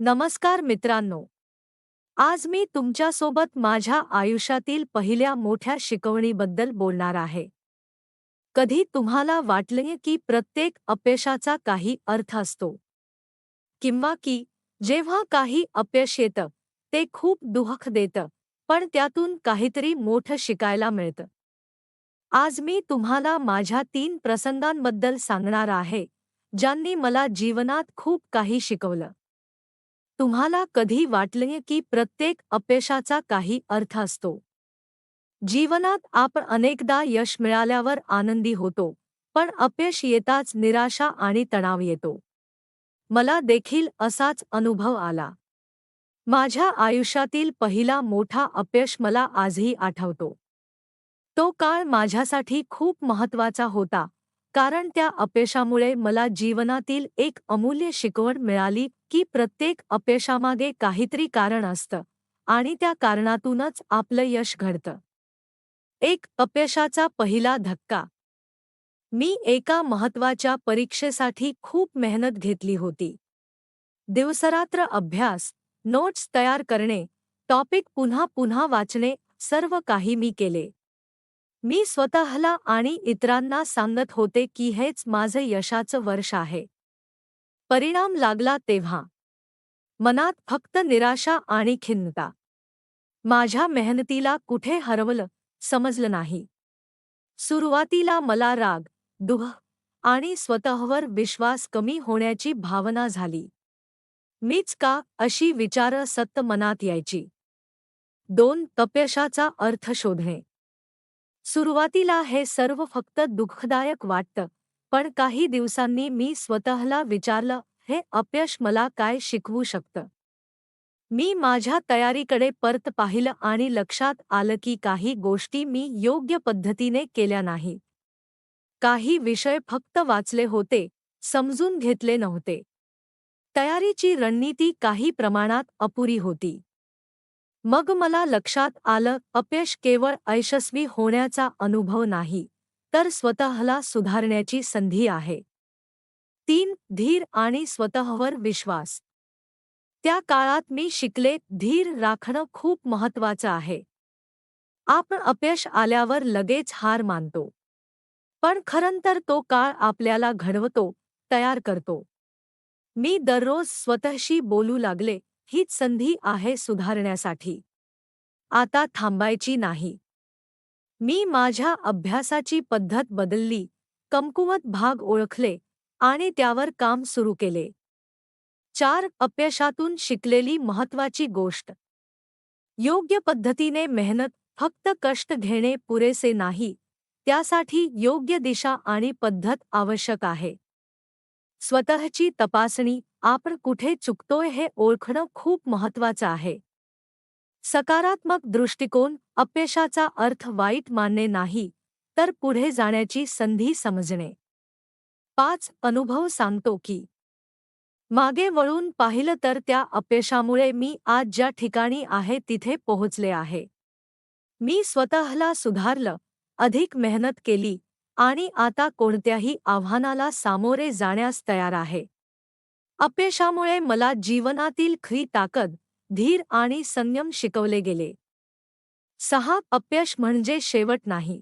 नमस्कार मित्रांनो. आज मी तुमच्यासोबत माझ्या आयुष्यातील पहिल्या मोठ्या शिकवणीबद्दल बोलणार आहे. कधी तुम्हाला वाटले की प्रत्येक अपयशाचा काही अर्थ असतो? किंवा की जेव्हा काही अपयश येतं ते खूप दुःख देतं पण त्यातून काहीतरी मोठं शिकायला मिळतं. आज मी तुम्हाला माझ्या तीन प्रसंगांबद्दल सांगणार आहे ज्यांनी मला जीवनात खूप काही शिकवलं. तुम्हाला कधी वाटले की प्रत्येक अपयशाचा काही अर्थ असतो? जीवनात आपण अनेकदा यश मिळाल्यावर आनंदी होतो पण अपयश येताच निराशा आणि तणाव येतो. मला देखील असाच अनुभव आला. माझ्या आयुष्यातील पहिला मोठा अपयश मला आजही आठवतो. तो काळ माझ्यासाठी खूप महत्त्वाचा होता कारण त्या अपयशामुळे मला जीवनातील एक अमूल्य शिकवण मिळाली की प्रत्येक अपयशामागे काहीतरी कारण असतं आणि त्या कारणातूनच आपलं यश घडतं. एक अपयशाचा पहिला धक्का. मी एका महत्त्वाच्या परीक्षेसाठी खूप मेहनत घेतली होती. दिवसरात्र अभ्यास नोट्स तयार करणे टॉपिक पुन्हा पुन्हा वाचणे सर्व काही मी केले. मी स्वतःला आणि इतरांना सांगत होते की हेच माझं यशाचं वर्ष आहे. परिणाम लागला तेव्हा. मनात फक्त निराशा आणि खिन्नता. माझ्या मेहनतीला कुठे हरवलं समजलं नाही. सुरुवातीला मला राग दुह आणि स्वतःवर विश्वास कमी होण्याची भावना झाली. मीच का अशी विचार सत्त मनात यायची? दोन तप्यशाचा अर्थ शोधणे. सुरुवातीला हे सर्व फक्त दुःखदायक वाटतं. पण काही दिवसांनी मी स्वतःला विचारलं हे अपयश मला काय शिकवू शकतं? मी माझ्या तयारीकडे परत पाहिलं आणि लक्षात आलं की काही गोष्टी मी योग्य पद्धतीने केल्या नाही. काही विषय फक्त वाचले होते समजून घेतले नव्हते. तयारीची रणनीती काही प्रमाणात अपुरी होती. मग मला लक्षात आलं अपयश केवळ अयशस्वी होण्याचा अनुभव नाही. तर स्वतःला सुधारण्याची संधी आहे. तीन धीर आणि स्वतःवर विश्वास. त्या काळात मी शिकले धीर राखणं खूप महत्वाचं आहे. आपण अपयश आल्यावर लगेच हार मानतो. पण खरंतर तो काळ आपल्याला घडवतो तयार करतो. मी दररोज स्वतःशी बोलू लागले हीच संधी आहे सुधारण्यासाठी. आता थांबायची नाही. मी माझ्या अभ्यासाची पद्धत बदलली कमकुवत भाग ओळखले आणि त्यावर काम सुरू केले. चार अपयशातून शिकलेली महत्वाची गोष्ट. योग्य पद्धतीने मेहनत फक्त कष्ट घेणे पुरेसे नाही त्यासाठी योग्य दिशा आणि पद्धत आवश्यक आहे. स्वतःची तपासणी आपण कुठे चुकतोय हे ओळखणं खूप महत्वाचं आहे. सकारात्मक दृष्टिकोन अपयशाचा अर्थ वाईट मानणे नाही तर पुढे जाण्याची संधी समजणे. पाच अनुभव सांगतो की मागे वळून पाहिलं तर त्या अपयशामुळे मी आज ज्या ठिकाणी आहे तिथे पोहोचले आहे. मी स्वतःला सुधारलं अधिक मेहनत केली आणि आता कोणत्याही आव्हानाला सामोरे जाण्यास तयार आहे. अपयशामुळे मला जीवनातील खरी ताकद धीर आणि संयम शिकवले गेले. सहा अपयश म्हणजे शेवट नाही.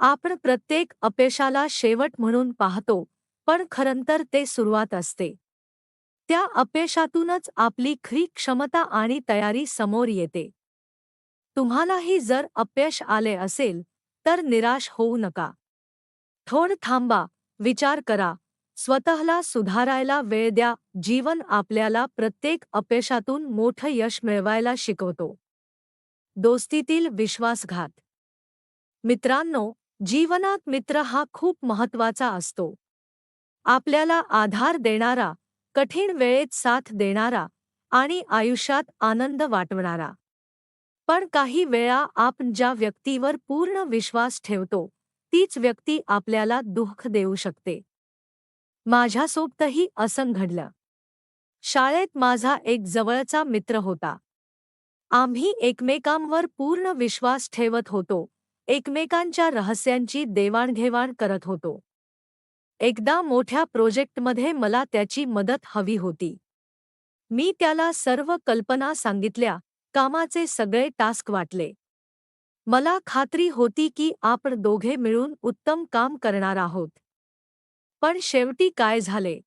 आपण प्रत्येक अपयशाला शेवट म्हणून पाहतो पण खरंतर ते सुरुवात असते. त्या अपयशातूनच आपली खरी क्षमता आणि तयारी समोर येते. तुम्हालाही जर अपयश आले असेल तर निराश होऊ नका. थोड थांबा विचार करा. स्वतःला सुधारायला वेळ द्या जीवन आपल्याला प्रत्येक अपयशातून मोठं यश मिळवायला शिकवतो. दोस्तीतील विश्वासघात. मित्रांनो जीवनात मित्र हा खूप महत्त्वाचा असतो. आपल्याला आधार देणारा कठीण वेळेत साथ देणारा आणि आयुष्यात आनंद वाटवणारा. पण काही वेळा आपण ज्या व्यक्तीवर पूर्ण विश्वास ठेवतो तीच व्यक्ती आपल्याला दुःख देऊ शकते. माझ्यासोबतही असं घडलं. शाळेत माझा एक जवळचा मित्र होता. आम्ही एकमेकांवर पूर्ण विश्वास ठेवत होतो. एकमेकांच्या रहस्यांची देवाणघेवाण करत होतो. एकदा मोठ्या प्रोजेक्टमध्ये मला त्याची मदत हवी होती. मी त्याला सर्व कल्पना सांगितल्या कामाचे सगळे टास्क वाटले. मला खात्री होती की आपण दोघे मिळून उत्तम काम करणार आहोत. पण शेवटी काय झाले?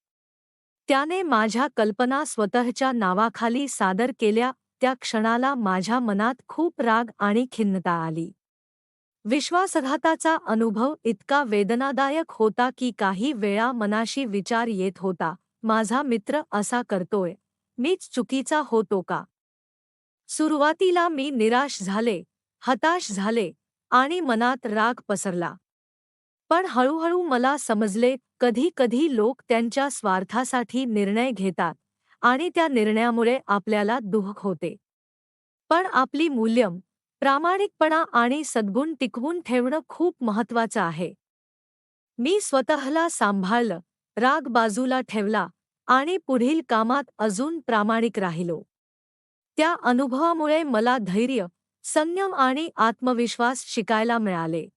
त्याने माझ्या कल्पना स्वतःच्या नावाखाली सादर केल्या त्या क्षणाला माझ्या मनात खूप राग आणि खिन्नता आली. विश्वासघाताचा अनुभव इतका वेदनादायक होता की काही वेळा मनाशी विचार येत होता माझा मित्र असा करतोय मीच चुकीचा होतो का? सुरुवातीला मी निराश झाले हताश झाले आणि मनात राग पसरला. पण हळूहळू मला समजले कधी कधी लोक त्यांच्या स्वार्थासाठी निर्णय घेतात आणि त्या निर्णयामुळे आपल्याला दुःख होते. पण आपली मूल्यम प्रामाणिकपणा आणि सद्गुण टिकवून ठेवणं खूप महत्वाचं आहे. मी स्वतःला सांभाळलं राग बाजूला ठेवला आणि पुढील कामात अजून प्रामाणिक राहिलो. त्या अनुभवामुळे मला धैर्य संयम आणि आत्मविश्वास शिकायला मिळाले.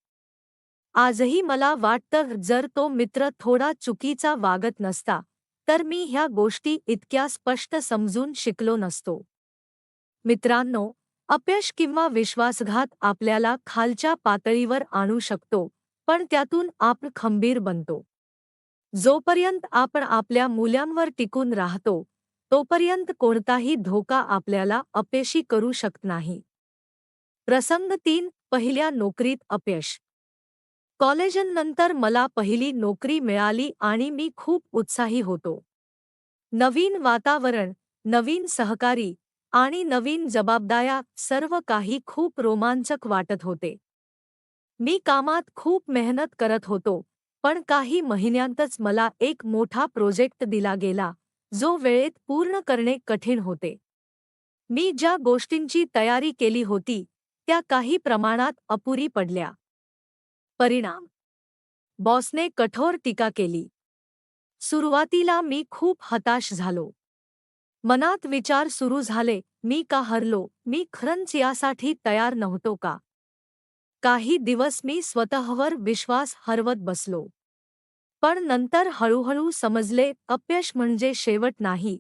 आजही मला वाटतं जर तो मित्र थोडा चुकीचा वागत नसता तर मी ह्या गोष्टी इतक्या स्पष्ट समजून शिकलो नसतो. मित्रांनो अपयश किंवा विश्वासघात आपल्याला खालच्या पातळीवर आणू शकतो पण त्यातून आपण खंबीर बनतो. जोपर्यंत आपण आपल्या मूल्यांवर टिकून राहतो तोपर्यंत कोणताही धोका आपल्याला अपयशी करू शकत नाही. प्रसंग तीन पहिल्या नोकरीत अपयश. कॉलेजनंतर मला पहिली नोकरी मिळाली आणि मी खूप उत्साही होतो. नवीन वातावरण नवीन सहकारी आणि नवीन जबाबदाऱ्या सर्व काही खूप रोमांचक वाटत होते. मी कामात खूप मेहनत करत होतो पण काही महिन्यांतच मला एक मोठा प्रोजेक्ट दिला गेला जो वेळेत पूर्ण करणे कठीण होते. मी ज्या गोष्टींची तयारी केली होती त्या काही प्रमाणात अपुरी पडल्या. परिणाम. बॉसने कठोर टीका केली. सुरुवातीला मी खूप हताश झालो. मनात विचार सुरू झाले मी का हरलो मी खरंच यासाठी तयार नव्हतो का? काही दिवस मी स्वतःवर विश्वास हरवत बसलो. पण नंतर हळूहळू समजले अपयश म्हणजे शेवट नाही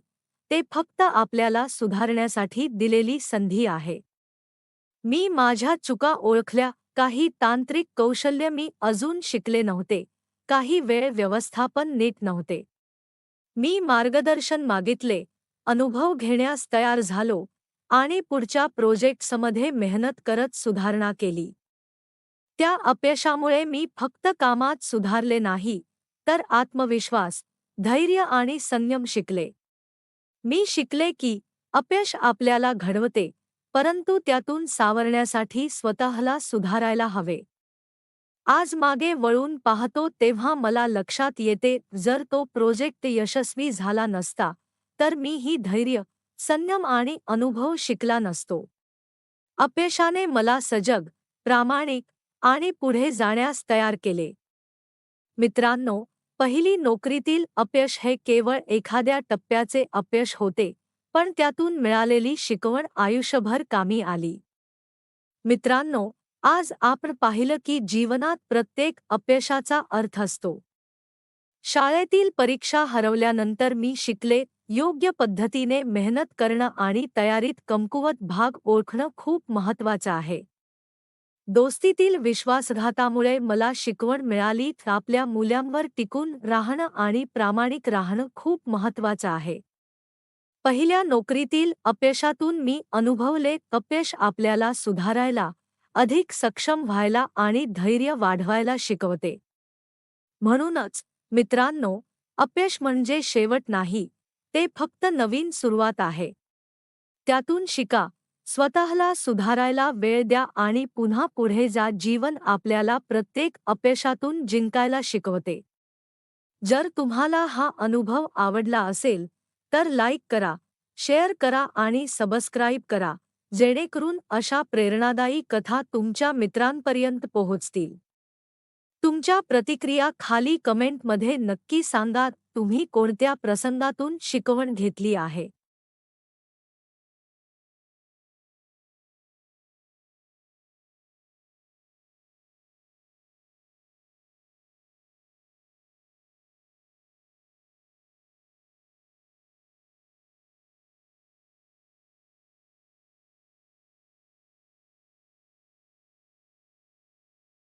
ते फक्त आपल्याला सुधारण्यासाठी दिलेली संधी आहे. मी माझ्या चुका ओळखल्या काही तांत्रिक कौशल्य मी अजून शिकले नव्हते. काही वेळ व्यवस्थापन नीट नव्हते. मी मार्गदर्शन मागितले अनुभव घेण्यास तयार झालो आणि पुढच्या प्रोजेक्ट्समध्ये मेहनत करत सुधारणा केली. त्या अपयशामुळे मी फक्त कामात सुधारले नाही तर आत्मविश्वास धैर्य आणि संयम शिकले. मी शिकले की अपयश आपल्याला घडवते परंतु त्यातून सावरण्यासाठी स्वतःला सुधारायला हवे. आज मागे वळून पाहतो तेव्हा मला लक्षात येते जर तो प्रोजेक्ट यशस्वी झाला नसता तर मी ही धैर्य संयम आणि अनुभव शिकला नसतो. अपयशाने मला सजग प्रामाणिक आणि पुढे जाण्यास तयार केले. मित्रांनो पहिली नोकरीतील अपयश हे केवळ एखाद्या टप्प्याचे अपयश होते पण त्यातून मिळालेली शिकवण आयुष्यभर कामी आली. मित्रांनो आज आपण पाहिलं की जीवनात प्रत्येक अपयशाचा अर्थ असतो. शाळेतील परीक्षा हरवल्यानंतर मी शिकले योग्य पद्धतीने मेहनत करणं आणि तयारीत कमकुवत भाग ओळखणं खूप महत्वाचं आहे. दोस्तीतील विश्वासघातामुळे मला शिकवण मिळाली आपल्या मूल्यांवर टिकून राहणं आणि प्रामाणिक राहणं खूप महत्वाचं आहे. पहिल्या नोकरीतील अपयशातून मी अनुभवले अपयश आपल्याला सुधारायला अधिक सक्षम व्हायला आणि धैर्य वाढवायला शिकवते. म्हणूनच मित्रांनो अपयश म्हणजे शेवट नाही ते फक्त नवीन सुरुवात आहे. त्यातून शिका स्वतःला सुधारायला वेळ द्या आणि पुन्हा पुढे जा जीवन आपल्याला प्रत्येक अपयशातून जिंकायला शिकवते. जर तुम्हाला हा अनुभव आवडला असेल तर लाईक करा शेअर करा आणि सबस्क्राईब करा जेणेकरून अशा प्रेरणादायी कथा तुमच्या मित्रांपर्यंत पोहोचतील. तुमच्या प्रतिक्रिया खाली कमेंटमध्ये नक्की सांगा तुम्ही कोणत्या प्रसंगातून शिकवण घेतली आहे?